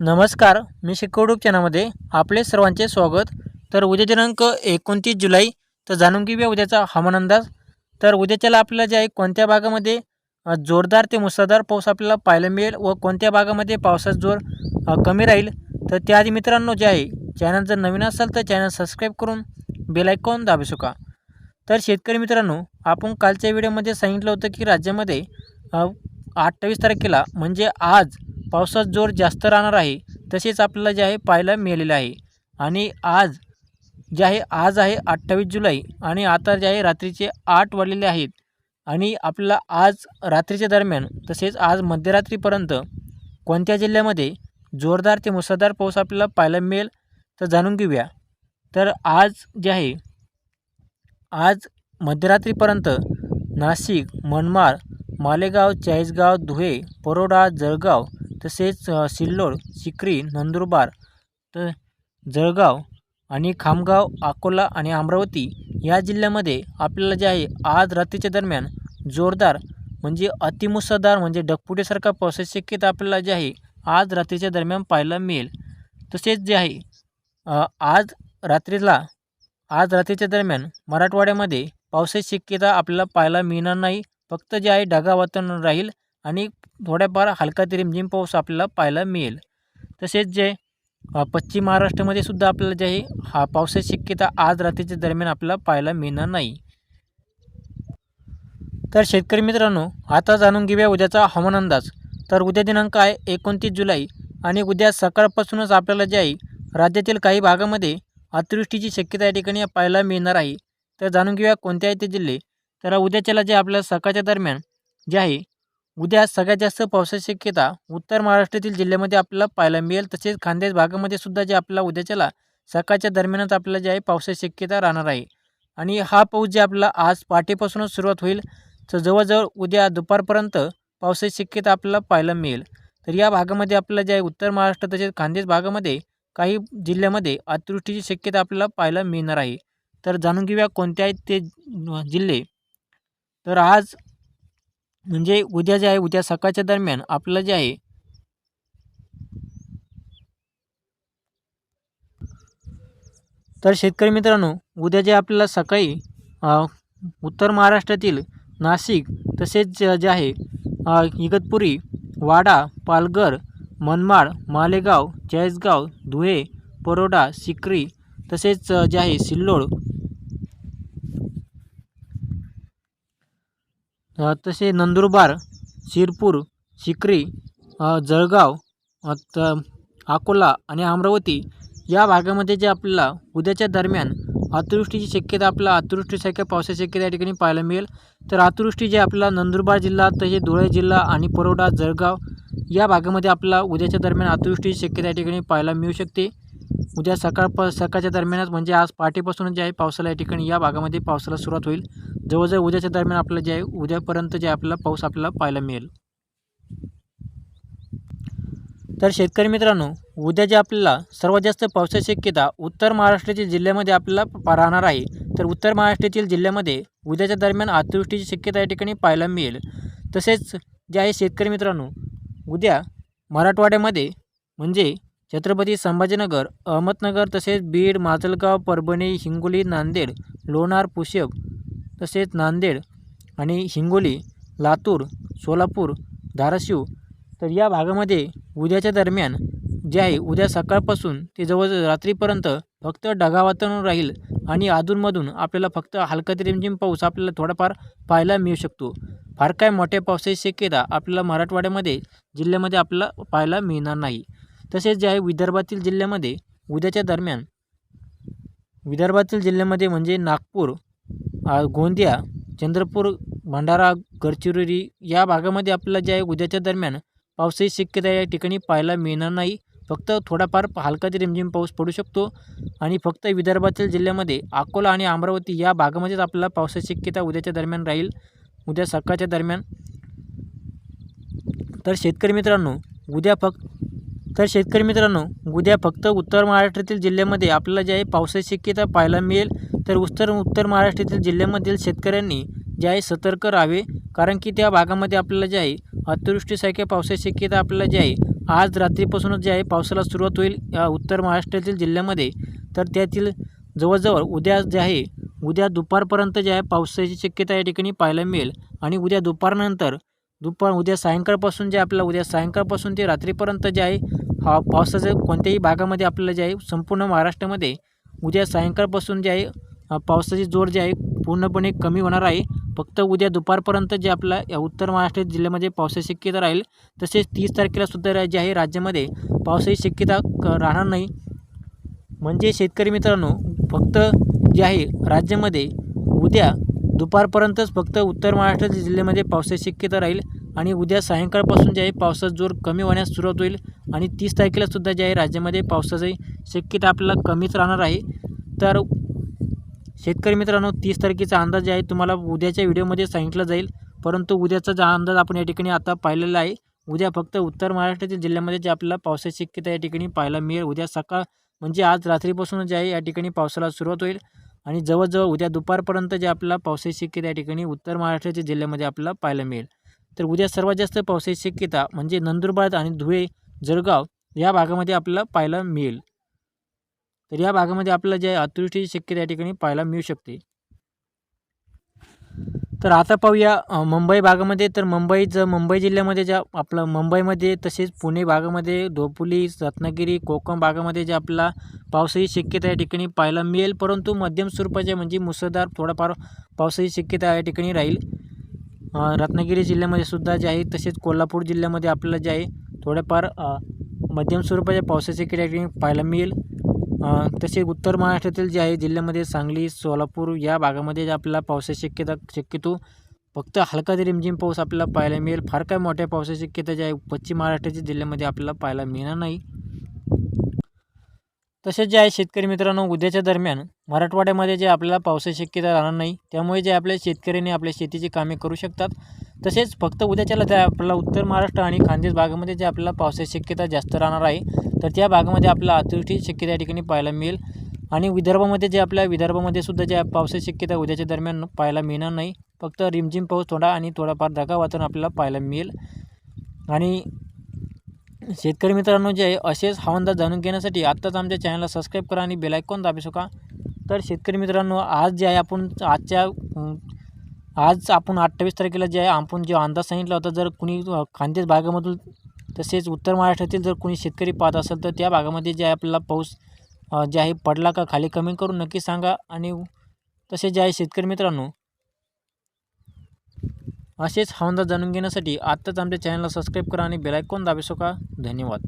नमस्कार मी शिकवडूप चॅनलमध्ये आपले सर्वांचे स्वागत. तर उद्या दिनांक एकोणतीस जुलै तर जाणून घेऊया उद्याचा हवामान अंदाज. तर उद्याच्याला आपल्याला जे आहे कोणत्या भागामध्ये जोरदार ते मुसळधार पाऊस आपल्याला पाहायला मिळेल व कोणत्या भागामध्ये पावसाचा जोर कमी राहील? तर त्याआधी मित्रांनो जे आहे चॅनल जर नवीन असाल तर चॅनल सबस्क्राईब करून बेलायकॉन दाबू शका तर शेतकरी मित्रांनो आपण कालच्या व्हिडिओमध्ये सांगितलं होतं की राज्यामध्ये अठ्ठावीस तारखेला म्हणजे आज पावसाचा जोर जास्त राहणार आहे तसेच आपल्याला जे आहे पाहायला मिळालेलं आहे. आणि आज जे आहे आज आहे अठ्ठावीस जुलै आणि आता जे आहे रात्रीचे आठ वाजलेले आहेत. आणि आपल्याला आज रात्रीच्या दरम्यान तसेच आज मध्यरात्रीपर्यंत कोणत्या जिल्ह्यामध्ये जोरदार ते मुसळधार पाऊस आपल्याला पाहायला मिळेल तर जाणून घेऊया. तर आज जे आहे आज मध्यरात्रीपर्यंत नाशिक मनमाड मालेगाव चाळीसगाव धुळे परोडा जळगाव तसेच सिल्लोड सिक्री नंदुरबार तर जळगाव आणि खामगाव अकोला आणि अमरावती या जिल्ह्यामध्ये आपल्याला जे आहे आज रात्रीच्या दरम्यान जोरदार म्हणजे अतिमुसळधार म्हणजे डगपुटीसारखा पावसाची शक्यता आपल्याला जे आहे आज रात्रीच्या दरम्यान पाहायला मिळेल. तसेच जे आहे आज रात्रीला आज रात्रीच्या दरम्यान मराठवाड्यामध्ये पावसाची शक्यता आपल्याला पाहायला मिळणार नाही. फक्त जे आहे ढगाळ वातावरण राहील. आणि थोड्याफार हलका ते रिमझिम पाऊस आपल्याला पाहायला मिळेल. तसेच जे पश्चिम महाराष्ट्रामध्ये सुद्धा आपल्याला जे आहे हा पावसाची शक्यता आज रात्रीच्या दरम्यान आपल्याला पाहायला मिळणार नाही. तर शेतकरी मित्रांनो आता जाणून घेऊया उद्याचा हवामान अंदाज. तर उद्या दिनांक आहे एकोणतीस जुलै आणि उद्या सकाळपासूनच आपल्याला जे आहे राज्यातील काही भागामध्ये अतिवृष्टीची शक्यता या ठिकाणी पाहायला मिळणार आहे. तर जाणून घेऊया कोणते आहे ते जिल्हे. तर उद्याच्याला जे आपल्या सकाळच्या दरम्यान जे आहे उद्या सगळ्यात जास्त पावसाची शक्यता उत्तर महाराष्ट्रातील जिल्ह्यामध्ये आपल्याला पाहायला मिळेल. तसेच खानदेश भागामध्ये सुद्धा जे आपल्याला उद्याच्याला सकाळच्या दरम्यानच आपल्याला जे आहे पावसाची शक्यता राहणार आहे. आणि हा पाऊस जे आपला आज पहाटेपासूनच सुरुवात होईल तर जवळजवळ उद्या दुपारपर्यंत पावसाची शक्यता आपल्याला पाहायला मिळेल. तर या भागामध्ये आपल्याला जे आहे उत्तर महाराष्ट्र तसेच खानदेश भागामध्ये काही जिल्ह्यामध्ये अतिवृष्टीची शक्यता आपल्याला पाहायला मिळणार आहे. तर जाणून घेऊया कोणते आहेत ते जिल्हे. तर आज म्हणजे उद्या जे आहे उद्या सकाळच्या दरम्यान आपल्याला जे आहे तर शेतकरी मित्रांनो उद्या जे आपल्याला सकाळी उत्तर महाराष्ट्रातील नाशिक तसेच जे आहे इगतपुरी वाडा पालघर मनमाड मालेगाव चाळीसगाव धुळे परोडा सिक्री तसेच जे आहे सिल्लोड तसे नंदुरबार शिरपूर सिक्री जळगाव त अकोला आणि अमरावती या भागामध्ये जे आपल्याला उद्याच्या दरम्यान अतिवृष्टीची शक्यता आपल्याला अतिवृष्टीसारख्या पावसाची शक्यता या ठिकाणी पाहायला मिळेल. तर अतिवृष्टी जे आपला नंदुरबार जिल्हा तसे धुळे जिल्हा आणि परोडा जळगाव या भागामध्ये आपला उद्याच्या दरम्यान अतिवृष्टीची शक्यता या ठिकाणी पाहायला मिळू शकते. उद्या सकाळ प सकाळच्या दरम्यानच म्हणजे आज पहाटेपासूनच जे आहे पावसाला या ठिकाणी या भागामध्ये पावसाला सुरुवात होईल. जवळजवळ उद्याच्या दरम्यान आपल्याला जे आहे उद्यापर्यंत जे आपल्याला पाऊस आपल्याला पाहायला मिळेल. तर शेतकरी मित्रांनो उद्या जे आपल्याला सर्वात जास्त पावसाची शक्यता उत्तर महाराष्ट्रातील जिल्ह्यामध्ये आपल्याला प- राहणार आहे. तर उत्तर महाराष्ट्रातील जिल्ह्यामध्ये उद्याच्या दरम्यान अतिवृष्टीची शक्यता या ठिकाणी पाहायला मिळेल. तसेच जे आहे शेतकरी मित्रांनो उद्या मराठवाड्यामध्ये म्हणजे छत्रपती संभाजीनगर अहमदनगर तसेच बीड माजलगाव परभणी हिंगोली नांदेड लोणार पुशेप तसेच नांदेड आणि हिंगोली लातूर सोलापूर धाराशिव तर या भागामध्ये उद्याच्या दरम्यान जे आहे उद्या सकाळपासून ते जवळजवळ रात्रीपर्यंत फक्त ढगावातावरण राहील आणि अधूनमधून आपल्याला फक्त हलका ते रिमझिम पाऊस आपल्याला थोडाफार पाहायला मिळू शकतो. फार काय मोठ्या पावसाची शक्यता आपल्याला मराठवाड्यामध्ये जिल्ह्यामध्ये आपल्याला पाहायला मिळणार नाही. तसेच जे आहे विदर्भातील जिल्ह्यामध्ये उद्याच्या दरम्यान विदर्भातील जिल्ह्यामध्ये म्हणजे नागपूर गोंदिया चंद्रपूर भंडारा गडचिरोली या भागामध्ये आपल्याला जे आहे उद्याच्या दरम्यान पावसाची शक्यता या ठिकाणी पाहायला मिळणार नाही. फक्त थोडाफार हलका ते रिमझिम पाऊस पडू शकतो आणि फक्त विदर्भातील जिल्ह्यामध्ये अकोला आणि अमरावती या भागामध्येच आपल्याला पावसाची शक्यता उद्याच्या दरम्यान राहील. उद्या सकाळच्या दरम्यान तर शेतकरी मित्रांनो उद्या फक्त तर शेतकरी मित्रांनो उद्या फक्त उत्तर महाराष्ट्रातील जिल्ह्यामध्ये आपल्याला जे आहे पावसाची शक्यता पाहायला मिळेल तर उत्तर उत्तर महाराष्ट्रातील जिल्ह्यामधील शेतकऱ्यांनी जे आहे सतर्क राहावे कारण की त्या भागामध्ये आपल्याला जे आहे अतिवृष्टीसारख्या पावसाची शक्यता आपल्याला जी आहे आज रात्रीपासूनच जे आहे पावसाला सुरुवात होईल या उत्तर महाराष्ट्रातील जिल्ह्यामध्ये. तर त्यातील जवळजवळ उद्या जे आहे उद्या दुपारपर्यंत जे आहे पावसाची शक्यता या ठिकाणी पाहायला मिळेल आणि उद्या दुपारनंतर दुपार उद्या सायंकाळपासून जे आपल्याला उद्या सायंकाळपासून ते रात्रीपर्यंत जे आहे हा पावसाचं कोणत्याही भागामध्ये आपल्याला जे आहे संपूर्ण महाराष्ट्रामध्ये उद्या सायंकाळपासून जे आहे पावसाची जोर जे आहे पूर्णपणे कमी होणार आहे. फक्त उद्या दुपारपर्यंत जे आपला या उत्तर महाराष्ट्र जिल्ह्यामध्ये पावसाची शक्यता राहील तसेच तीस तारखेला सुद्धा जे आहे राज्यामध्ये पावसाची शक्यता क राहणार नाही. म्हणजे शेतकरी मित्रांनो फक्त जे आहे राज्यामध्ये उद्या दुपारपर्यंतच फक्त उत्तर महाराष्ट्र जिल्ह्यामध्ये पावसाची शक्यता राहील आणि उद्या सायंकाळपासून जे आहे पावसाचा जोर कमी होण्यास सुरुवात होईल आणि तीस तारखेलासुद्धा जे आहे राज्यामध्ये पावसाची शक्यता आपल्याला कमीच राहणार आहे. तर शेतकरी मित्रांनो तीस तारखेचा अंदाज जे आहे तुम्हाला उद्याच्या व्हिडिओमध्ये सांगितला जाईल. परंतु उद्याचा जा अंदाज आपण या ठिकाणी आता पाहिलेला आहे उद्या फक्त उत्तर महाराष्ट्रातील जिल्ह्यामध्ये जे आपल्याला पावसाची शक्यता या ठिकाणी पाहायला मिळेल. उद्या सकाळ म्हणजे आज रात्रीपासून जे आहे या ठिकाणी पावसाला सुरुवात होईल. आणि जवळजवळ उद्या दुपारपर्यंत जे आपल्याला पावसाची शक्यता या ठिकाणी उत्तर महाराष्ट्राच्या जिल्ह्यामध्ये आपल्याला पाहायला मिळेल. तर उद्या सर्वात जास्त पावसाची शक्यता म्हणजे नंदुरबार आणि धुळे जळगाव या भागामध्ये आपल्याला पाहायला मिळेल. तर या भागामध्ये आपल्याला जे अतिवृष्टीची शक्यता या ठिकाणी पाहायला मिळू शकते. तर आता पाहूया मुंबई भागामध्ये. तर मुंबई ज मुंबई जिल्ह्यामध्ये ज्या आपलं मुंबईमध्ये तसेच पुणे भागामध्ये धोपुली रत्नागिरी कोकण भागामध्ये जे आपला पावसाची शक्यता या ठिकाणी पाहायला मिळेल परंतु मध्यम स्वरूपाच्या म्हणजे मुसळधार थोडाफार पावसाची शक्यता या ठिकाणी राहील. रत्नागिरी जिल्ह्यामध्ये सुद्धा जे आहे तसेच कोल्हापूर जिल्ह्यामध्ये आपल्याला जे आहे थोड्याफार मध्यम स्वरूपाच्या पावसाची शक्यता या ठिकाणी पाहायला मिळेल. तसेच उत्तर महाराष्ट्रातील जे आहे जिल्ह्यामध्ये सांगली सोलापूर या भागामध्ये जे आपल्याला पावसाची शक्यता शक्यतो फक्त हलका ते रिमझिम पाऊस आपल्याला पाहायला मिळेल. फार काय मोठ्या पावसाची शक्यता जी आहे पश्चिम महाराष्ट्राच्या जिल्ह्यामध्ये आपल्याला पाहायला मिळणार नाही. तसेच जे आहे शेतकरी मित्रांनो उद्याच्या दरम्यान मराठवाड्यामध्ये जे आपल्याला पावसाची शक्यता राहणार नाही त्यामुळे जे आपल्या शेतकऱ्यांनी आपल्या शेतीची कामे करू शकतात. तसेच फक्त उद्याच्याला त्या आपल्याला उत्तर महाराष्ट्र आणि खानदेश भागामध्ये जे आपल्याला पावसाची शक्यता जास्त राहणार आहे तर त्या भागामध्ये आपल्याला अतिवृष्टी शक्यता या ठिकाणी पाहायला मिळेल. आणि विदर्भामध्ये जे आपल्या विदर्भामध्ये सुद्धा जे पावसाची शक्यता उद्याच्या दरम्यान पाहायला मिळणार नाही फक्त रिमझिम पाऊस थोडा आणि थोडाफार धगा वातावरण आपल्याला पाहायला मिळेल. आणि शेतकरी मित्रांनो जे आहे असेच हवामान जाणून घेण्यासाठी आत्ताच आमच्या चॅनलला सबस्क्राईब करा आणि बेलायकॉन दाबी शका तर शेतकरी मित्रांनो आज जे आहे आपण आजच्या आज आपण अठ्ठावीस तारखेला जे आहे आपण जो अंदाज सांगितला होता जर कुणी खानदेश भागामधून तसेच उत्तर महाराष्ट्रातील जर कोणी शेतकरी पाहत असेल तर त्या भागामध्ये जे आहे आपल्याला पाऊस जे आहे पडला का खाली कमेंट करून नक्की सांगा. आणि तसेच जे आहे शेतकरी मित्रांनो असेच हवामान जाणून घेण्यासाठी आत्ताच आमच्या चॅनलला सबस्क्राईब करा आणि बेलायकॉन आयकॉन दाबू धन्यवाद.